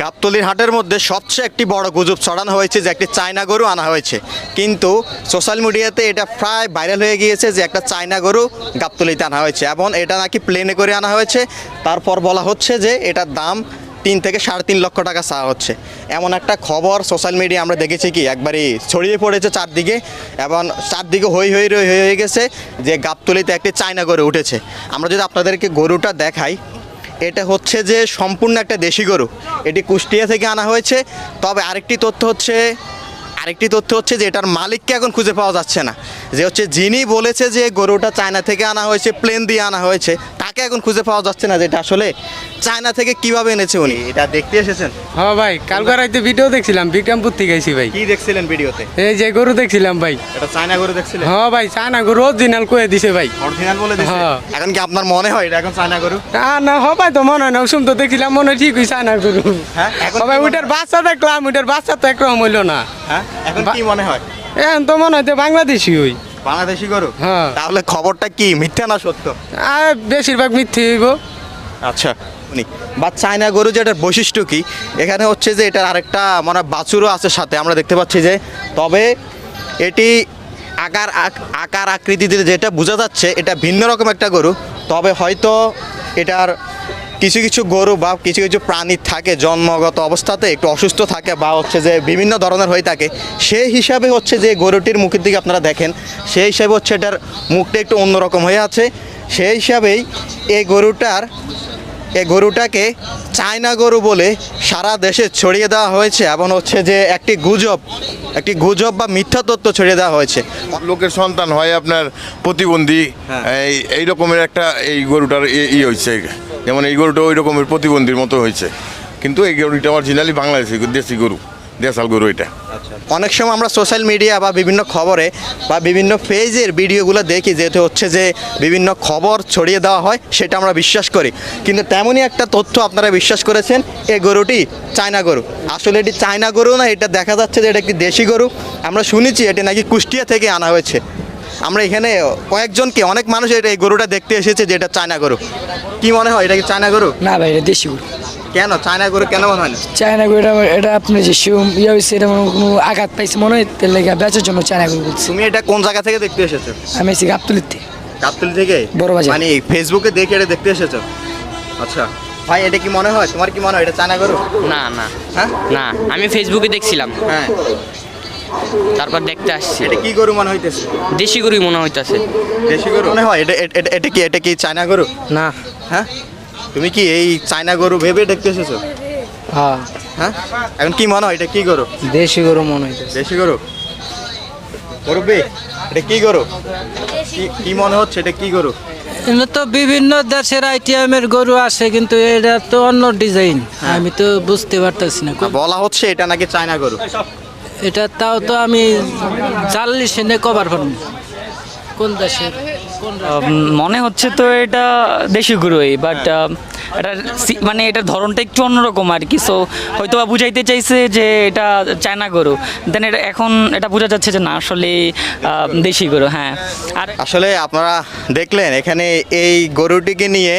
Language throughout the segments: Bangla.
গাবতলির হাটের মধ্যে সবচেয়ে একটি বড় গুজব ছড়ানো হয়েছে যে একটি চায়না গরু আনা হয়েছে। কিন্তু সোশ্যাল মিডিয়াতে এটা প্রায় ভাইরাল হয়ে গিয়েছে যে একটা চায়না গরু গাবতলিতে আনা হয়েছে এবং এটা নাকি প্লেনে করে আনা হয়েছে। তারপর বলা হচ্ছে যে এটার দাম তিন থেকে সাড়ে তিন লক্ষ টাকা চাওয়া হচ্ছে। এমন একটা খবর সোশ্যাল মিডিয়া আমরা দেখেছি কি? একবারই ছড়িয়ে পড়েছে চারদিকে এবং চারদিকে হই হই হয়ে হয়ে গেছে যে গাবতলিতে একটি চায়না গরু উঠেছে। আমরা যদি আপনাদেরকে গরুটা দেখাই এটা হচ্ছে যে সম্পূর্ণ একটা দেশি গরু। এটি কুষ্টিয়া থেকে আনা হয়েছে। তবে আরেকটি তথ্য হচ্ছে, আরেকটি তথ্য হচ্ছে যে এটার মালিককে এখন খুঁজে পাওয়া যাচ্ছে না। যে হচ্ছে যিনি বলেছে যে গরুটা চায়না থেকে আনা হয়েছে প্লেন দিয়ে আনা হয়েছে তাকে এখন খুঁজে পাওয়া যাচ্ছে না যে এটা আসলে চায়না থেকে কীভাবে এনেছে উনি। এটা দেখতে এসেছেন? হ্যাঁ ভাই কালকে রাইতে ভিডিও দেখছিলাম বিক্রমপুর থেকে আইছি ভাই। কি দেখছিলেন ভিডিওতে এই যে গরু দেখছিলাম ভাই। এটা চায়না গরু দেখছিলেন? হ্যাঁ ভাই চায়না গরু অরিজিনাল কয়ে দিছে ভাই। অরিজিনাল বলে দিছে? হ্যাঁ। এখন কি আপনার মনে হয় এটা এখন চায়না গরু? না না হ ভাই তো মনে হয় না শুন তো দেখছিলাম মনে হয় ঠিকই চায়না গরু। হ্যাঁ, এখন হ ভাই ওইটার বাচ্চা দেখলাম ওইটার বাচ্চা তো একরকম হইল না। হ্যাঁ এখন কি মনে হয়? এখন তো মনে হয় যে বাংলাদেশি ওই বাংলাদেশি গরু? হ্যাঁ। তাহলে খবরটা কি? মিথ্যা না সত্য? আর বেশিরভাগ মিথ্যে হইব। আচ্ছা উনি বা চায়না গরু যেটার বৈশিষ্ট্য কি? এখানে হচ্ছে যে এটার আরেকটা মানে বাছুরও আছে সাথে। আমরা দেখতে পাচ্ছি যে তবে এটি আকার আক- আকার আকৃতিতে যেটা বোঝা যাচ্ছে এটা ভিন্ন রকম একটা গরু। তবে হয়তো এটার কিছু কিছু গরু বা কিছু কিছু প্রাণী থাকে জন্মগত অবস্থাতে, একটু অসুস্থ থাকে বা হচ্ছে যে বিভিন্ন ধরনের হয়ে থাকে, সেই হিসাবে হচ্ছে যে গরুটির মুখের দিকে আপনারা দেখেন, সেই হিসাবে হচ্ছে এটার মুখটা একটু অন্যরকম হয়ে আছে, সেই হিসাবেই এই গরুটার এই গরুটাকে চায়না গরু বলে সারা দেশে ছড়িয়ে দেওয়া হয়েছে এবং হচ্ছে যে একটি গুজব একটি গুজব বা মিথ্যা তত্ত্ব ছড়িয়ে দেওয়া হয়েছে। লোকের সন্তান হয় আপনার প্রতিবন্ধী হ্যাঁ। এই এই রকমের একটা এই গরুটার ই- ই হয়েছে। যেমন এই গরুটা ওই রকমের প্রতিবন্ধীর মতো হয়েছে। কিন্তু এই গরুটা অরিজিনালি বাংলাদেশি দেশি গরু। দেশাল গরু এটা। অনেক সময় আমরা সোশ্যাল মিডিয়া বা বিভিন্ন খবরে বা বিভিন্ন পেজের ভিডিওগুলো দেখি যেহেতু হচ্ছে যে বিভিন্ন খবর ছড়িয়ে দেওয়া হয় সেটা আমরা বিশ্বাস করি। কিন্তু তেমনই একটা তথ্য আপনারা বিশ্বাস করেছেন এই গরুটি চায়না গরু। আসলে এটি চায়না গরু না এটা দেখা যাচ্ছে যে এটা একটি দেশি গরু। আমরা শুনেছি এটি নাকি কুষ্টিয়া থেকে আনা হয়েছে। আমরা এখানে কয়েকজনকে অনেক মানুষ এটা এই গরুটা দেখতে এসেছে যে এটা চায়না গরু। কি মনে হয় এটা কি চায়না গরু? না ভাই এটা দেশি গরু। কেন? চায়না গরু কেন মনে হয় না? চায়না গরু এটা এটা আপনি যে শিম ইয়ে হয়েছে এটা কোনো আঘাত পাইছে মনে হয় তেল লেগে বেচার জন্য চায়না গরু বলছে। তুমি এটা কোন জায়গা থেকে দেখতে এসেছ? আমি এসে গাবতলিতে। গাবতলি থেকে? বড় বাজার। মানে ফেসবুকে দেখে এটা দেখতে এসেছ? আচ্ছা। ভাই এটা কি মনে হয়? তোমার কি মনে হয় এটা চায়না গরু? না না। হ্যাঁ? না আমি ফেসবুকে দেখছিলাম। হ্যাঁ। তারপর দেখতে আসছি। এটা কি গরু মনে হইতেছে? দেশি গরুই মনে হইতাছে। দেশি গরু? মনে হয়? এটা এটা- এটা কি এটা কি চায়না গরু? না। হ্যাঁ? তুমি কি এই চায়না গরু ভেবে দেখতে এসেছ? হ্যাঁ। হ্যাঁ? এখন কি মনে হয় এটা কি গরু? দেশি গরু মনে হইতেছে দেশি গরু? মুরব্বি এটা কি গরু? কি- মনে হচ্ছে এটা কি গরু? এটা তো বিভিন্ন দেশের আইটিএমের গরু আসে কিন্তু এটা তো অন্য ডিজাইন আমি তো বুঝতে পারতেছি না। বলা হচ্ছে এটা নাকি চায়না গরু? এটা তাও তো আমি জানলি সেনে কভার পারব কোন দেশের? মনে হচ্ছে তো এটা দেশি গরুই বাট এটা মানে এটার ধরনটা একটু অন্যরকম আর কি। সো হয়তো বা বুঝাইতে চাইছে যে এটা চায়না গরু। দেন এটা এখন এটা বোঝা যাচ্ছে যে না আসলে দেশি গরু হ্যাঁ। আর আসলে আপনারা দেখলেন এখানে এই গরুটিকে নিয়ে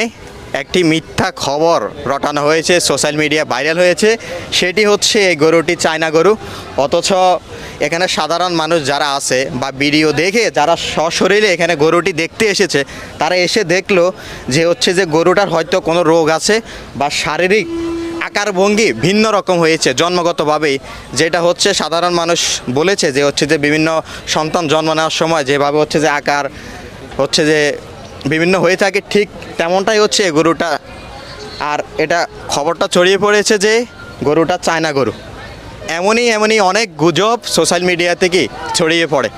একটি মিথ্যা খবর রটানো হয়েছে সোশ্যাল মিডিয়া ভাইরাল হয়েছে। সেটি হচ্ছে এই গরুটি চায়না গরু। অথচ এখানে সাধারণ মানুষ যারা আছে বা ভিডিও দেখে যারা সশরীরে এখানে গরুটি দেখতে এসেছে, তারা এসে দেখল যে হচ্ছে যে গরুটার হয়তো কোনো রোগ আছে বা শারীরিক আকার ভঙ্গি ভিন্ন রকম হয়েছে জন্মগতভাবেই। যেটা হচ্ছে সাধারণ মানুষ বলেছে যে হচ্ছে যে বিভিন্ন সন্তান জন্ম নেওয়ার সময় যেভাবে হচ্ছে যে আকার হচ্ছে যে বিভিন্ন হয়ে থাকে, ঠিক তেমনটাই হচ্ছে গরুটা। আর এটা খবরটা ছড়িয়ে পড়েছে যে গরুটা চায়না গরু। এমনই এমনই অনেক গুজব সোশ্যাল মিডিয়া থেকে ছড়িয়ে পড়ে।